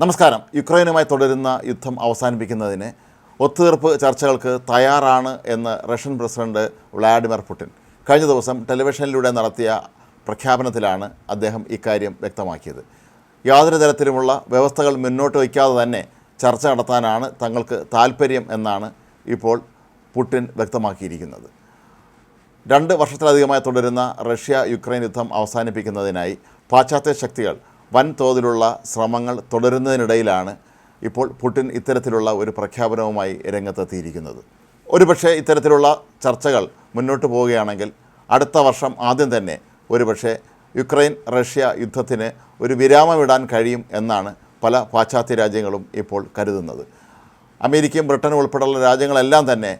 നമസ്കാരം. യുക്രൈനുമായി തുടരുന്ന യുദ്ധം അവസാനിപ്പിക്കുന്നതിന് ഒത്തുതീർപ്പ് ചർച്ചകൾക്ക് തയ്യാറാണ് എന്ന് റഷ്യൻ പ്രസിഡന്റ് വ്ളാഡിമിർ പുടിൻ കഴിഞ്ഞ ദിവസം ടെലിവിഷനിലൂടെ നടത്തിയ പ്രഖ്യാപനത്തിലാണ് അദ്ദേഹം ഇക്കാര്യം വ്യക്തമാക്കിയത്. യാതൊരു തരത്തിലുമുള്ള വ്യവസ്ഥകൾ മുന്നോട്ട് വയ്ക്കാതെ തന്നെ ചർച്ച നടത്താനാണ് തങ്ങൾക്ക് താൽപ്പര്യം എന്നാണ് ഇപ്പോൾ പുടിൻ വ്യക്തമാക്കിയിരിക്കുന്നത്. രണ്ട് വർഷത്തിലധികമായി തുടരുന്ന റഷ്യ യുക്രൈൻ യുദ്ധം അവസാനിപ്പിക്കുന്നതിനായി പാശ്ചാത്യ ശക്തികൾ വൻതോതിലുള്ള ശ്രമങ്ങൾ തുടരുന്നതിനിടയിലാണ് ഇപ്പോൾ പുടിൻ ഇത്തരത്തിലുള്ള ഒരു പ്രഖ്യാപനവുമായി രംഗത്തെത്തിയിരിക്കുന്നത്. ഒരുപക്ഷെ ഇത്തരത്തിലുള്ള ചർച്ചകൾ മുന്നോട്ട് പോവുകയാണെങ്കിൽ അടുത്ത വർഷം ആദ്യം തന്നെ ഒരുപക്ഷെ യുക്രൈൻ റഷ്യ യുദ്ധത്തിന് ഒരു വിരാമമിടാൻ കഴിയും എന്നാണ് പല പാശ്ചാത്യ രാജ്യങ്ങളും ഇപ്പോൾ കരുതുന്നത്. അമേരിക്കയും ബ്രിട്ടനും ഉൾപ്പെടെയുള്ള രാജ്യങ്ങളെല്ലാം തന്നെ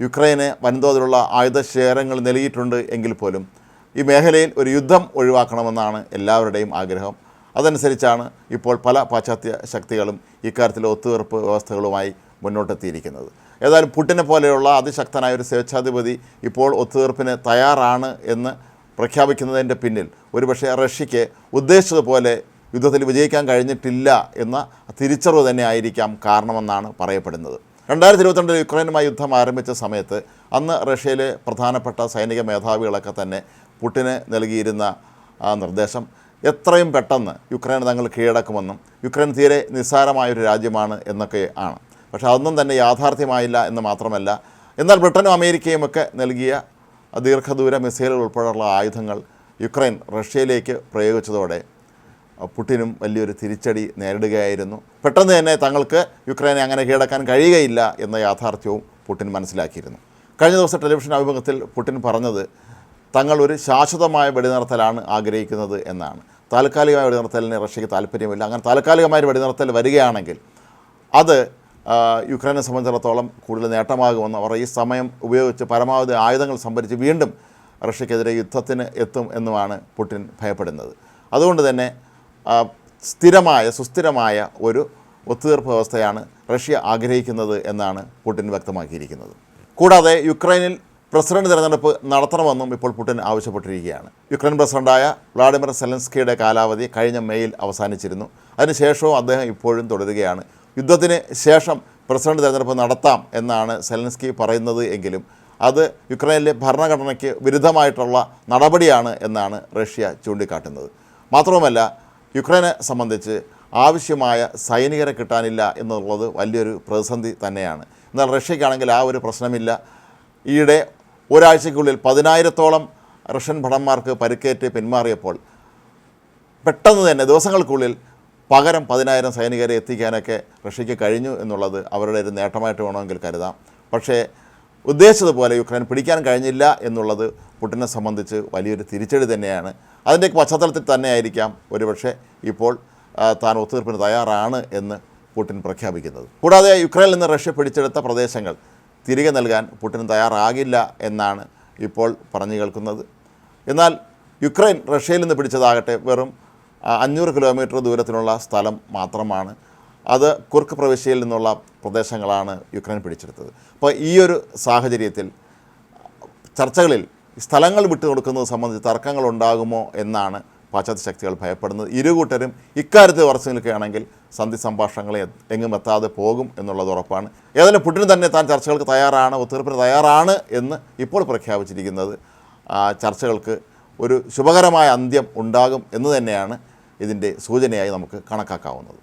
യുക്രൈന് വൻതോതിലുള്ള ആയുധ ശേഖരങ്ങൾ നൽകിയിട്ടുണ്ട് എങ്കിൽ പോലും ഈ മേഖലയിൽ ഒരു യുദ്ധം ഒഴിവാക്കണമെന്നാണ് എല്ലാവരുടെയും ആഗ്രഹം. അതനുസരിച്ചാണ് ഇപ്പോൾ പല പാശ്ചാത്യ ശക്തികളും ഇക്കാര്യത്തിൽ ഒത്തുതീർപ്പ് വ്യവസ്ഥകളുമായി മുന്നോട്ടെത്തിയിരിക്കുന്നത്. ഏതായാലും പുട്ടിനെ പോലെയുള്ള അതിശക്തനായ ഒരു സ്വേച്ഛാധിപതി ഇപ്പോൾ ഒത്തുതീർപ്പിന് തയ്യാറാണ് എന്ന് പ്രഖ്യാപിക്കുന്നതിന്റെ പിന്നിൽ ഒരുപക്ഷെ റഷ്യയ്ക്ക് ഉദ്ദേശിച്ചതുപോലെ യുദ്ധത്തിൽ വിജയിക്കാൻ കഴിഞ്ഞിട്ടില്ല എന്ന തിരിച്ചറിവ് തന്നെ ആയിരിക്കാം കാരണമെന്നാണ് പറയപ്പെടുന്നത്. രണ്ടായിരത്തി ഇരുപത്തിരണ്ടിൽ യുക്രൈനുമായി യുദ്ധം ആരംഭിച്ച സമയത്ത് അന്ന് റഷ്യയിലെ പ്രധാനപ്പെട്ട സൈനിക മേധാവികളൊക്കെ തന്നെ പുട്ടിന് നൽകിയിരുന്ന നിർദ്ദേശം എത്രയും പെട്ടെന്ന് യുക്രൈൻ തങ്ങൾ കീഴടക്കുമെന്നും യുക്രൈൻ തീരെ നിസ്സാരമായൊരു രാജ്യമാണ് എന്നൊക്കെ ആണ്. പക്ഷേ അതൊന്നും തന്നെ യാഥാർത്ഥ്യമായില്ല എന്ന് മാത്രമല്ല എന്നാൽ ബ്രിട്ടനും അമേരിക്കയും ഒക്കെ നൽകിയ ദീർഘദൂര മിസൈലുകൾ ഉൾപ്പെടെയുള്ള ആയുധങ്ങൾ യുക്രൈൻ റഷ്യയിലേക്ക് പ്രയോഗിച്ചതോടെ പുട്ടിനും വലിയൊരു തിരിച്ചടി നേരിടുകയായിരുന്നു. പെട്ടെന്ന് തന്നെ തങ്ങൾക്ക് യുക്രൈനെ അങ്ങനെ കീഴടക്കാൻ കഴിയുകയില്ല എന്ന യാഥാർത്ഥ്യവും പുട്ടിൻ മനസ്സിലാക്കിയിരുന്നു. കഴിഞ്ഞ ദിവസം ടെലിവിഷൻ അഭിമുഖത്തിൽ പുട്ടിൻ പറഞ്ഞത് തങ്ങൾ ഒരു ശാശ്വതമായ വെടിനിർത്തലാണ് ആഗ്രഹിക്കുന്നത് എന്നാണ്. താൽക്കാലികമായ വെടിനിർത്തലിന് റഷ്യയ്ക്ക് താല്പര്യമില്ല അങ്ങനെ താൽക്കാലികമായ വെടിനിർത്തൽ വരികയാണെങ്കിൽ അത് യുക്രൈനെ സംബന്ധിച്ചിടത്തോളം കൂടുതൽ നേട്ടമാകുമെന്ന് അവർ ഈ സമയം ഉപയോഗിച്ച് പരമാവധി ആയുധങ്ങൾ സംഭരിച്ച് വീണ്ടും റഷ്യക്കെതിരെ യുദ്ധത്തിന് എത്തും എന്നുമാണ് പുടിൻ ഭയപ്പെടുന്നത്. അതുകൊണ്ട് തന്നെ സ്ഥിരമായ സുസ്ഥിരമായ ഒരു ഒത്തുതീർപ്പ് വ്യവസ്ഥയാണ് റഷ്യ ആഗ്രഹിക്കുന്നത് എന്നാണ് പുടിൻ വ്യക്തമാക്കിയിരിക്കുന്നത്. കൂടാതെ യുക്രൈനിൽ പ്രസിഡന്റ് തിരഞ്ഞെടുപ്പ് നടത്തണമെന്നും ഇപ്പോൾ പുടിൻ ആവശ്യപ്പെട്ടിരിക്കുകയാണ്. യുക്രൈൻ പ്രസിഡന്റായ വ്ളാഡിമിർ സെലൻസ്കിയുടെ കാലാവധി കഴിഞ്ഞ മെയ്യിൽ അവസാനിച്ചിരുന്നു. അതിനുശേഷവും അദ്ദേഹം ഇപ്പോഴും തുടരുകയാണ്. യുദ്ധത്തിന് ശേഷം പ്രസിഡന്റ് തിരഞ്ഞെടുപ്പ് നടത്താം എന്നാണ് സെലൻസ്കി പറയുന്നത് എങ്കിലും അത് യുക്രൈനിലെ ഭരണഘടനയ്ക്ക് വിരുദ്ധമായിട്ടുള്ള നടപടിയാണ് എന്നാണ് റഷ്യ ചൂണ്ടിക്കാട്ടുന്നത്. മാത്രവുമല്ല യുക്രൈനെ സംബന്ധിച്ച് ആവശ്യമായ സൈനികരെ കിട്ടാനില്ല എന്നുള്ളത് വലിയൊരു പ്രതിസന്ധി തന്നെയാണ്. എന്നാൽ റഷ്യക്കാണെങ്കിൽ ആ ഒരു പ്രശ്നമില്ല. ഈയിടെ ഒരാഴ്ചയ്ക്കുള്ളിൽ പതിനായിരത്തോളം റഷ്യൻ ഭടന്മാർക്ക് പരിക്കേറ്റ് പിന്മാറിയപ്പോൾ പെട്ടെന്ന് തന്നെ ദിവസങ്ങൾക്കുള്ളിൽ പകരം പതിനായിരം സൈനികരെ എത്തിക്കാനൊക്കെ റഷ്യയ്ക്ക് കഴിഞ്ഞു എന്നുള്ളത് അവരുടെ ഒരു നേട്ടമായിട്ട് വേണമെങ്കിൽ കരുതാം. പക്ഷേ ഉദ്ദേശിച്ചതുപോലെ യുക്രൈൻ പിടിക്കാൻ കഴിഞ്ഞില്ല എന്നുള്ളത് പുട്ടിനെ സംബന്ധിച്ച് വലിയൊരു തിരിച്ചടി തന്നെയാണ്. അതിന്റെ പശ്ചാത്തലത്തിൽ തന്നെയായിരിക്കാം ഒരുപക്ഷെ ഇപ്പോൾ താൻ ഒത്തുതീർപ്പിന് തയ്യാറാണ് എന്ന് പുട്ടിൻ പ്രഖ്യാപിക്കുന്നത്. കൂടാതെ യുക്രൈനിൽ നിന്ന് റഷ്യ പിടിച്ചെടുത്ത പ്രദേശങ്ങൾ തിരികെ നൽകാൻ പുടിൻ തയ്യാറാകില്ല എന്നാണ് ഇപ്പോൾ പറഞ്ഞു കേൾക്കുന്നത്. എന്നാൽ യുക്രൈൻ റഷ്യയിൽ നിന്ന് പിടിച്ചതാകട്ടെ വെറും അഞ്ഞൂറ് കിലോമീറ്റർ ദൂരത്തിലുള്ള സ്ഥലം മാത്രമാണ്. അത് കുർക്ക് പ്രവിശ്യയിൽ നിന്നുള്ള പ്രദേശങ്ങളാണ് യുക്രൈൻ പിടിച്ചെടുത്തത്. അപ്പോൾ ഈ ഒരു സാഹചര്യത്തിൽ ചർച്ചകളിൽ സ്ഥലങ്ങൾ വിട്ടുകൊടുക്കുന്നത് സംബന്ധിച്ച് തർക്കങ്ങൾ ഉണ്ടാകുമോ എന്നാണ് പാശ്ചാത്യ ശക്തികൾ ഭയപ്പെടുന്നത്. ഇരുകൂട്ടരും ഇക്കാര്യത്തിൽ ഉറച്ചു നിൽക്കുകയാണെങ്കിൽ സന്ധി സംഭാഷണങ്ങൾ എ- എങ്ങും എത്താതെ പോകും എന്നുള്ളത് ഉറപ്പാണ്. ഏതായാലും പുടിന് തന്നെ താൻ ചർച്ചകൾക്ക് തയ്യാറാണ് ഒത്തുതീർപ്പിന് തയ്യാറാണ് എന്ന് ഇപ്പോൾ പ്രഖ്യാപിച്ചിരിക്കുന്നത്. ചർച്ചകൾക്ക് ഒരു ശുഭകരമായ അന്ത്യം ഉണ്ടാകും എന്ന് തന്നെയാണ് ഇതിന്റെ സൂചനയായി നമുക്ക് കണക്കാക്കാവുന്നത്.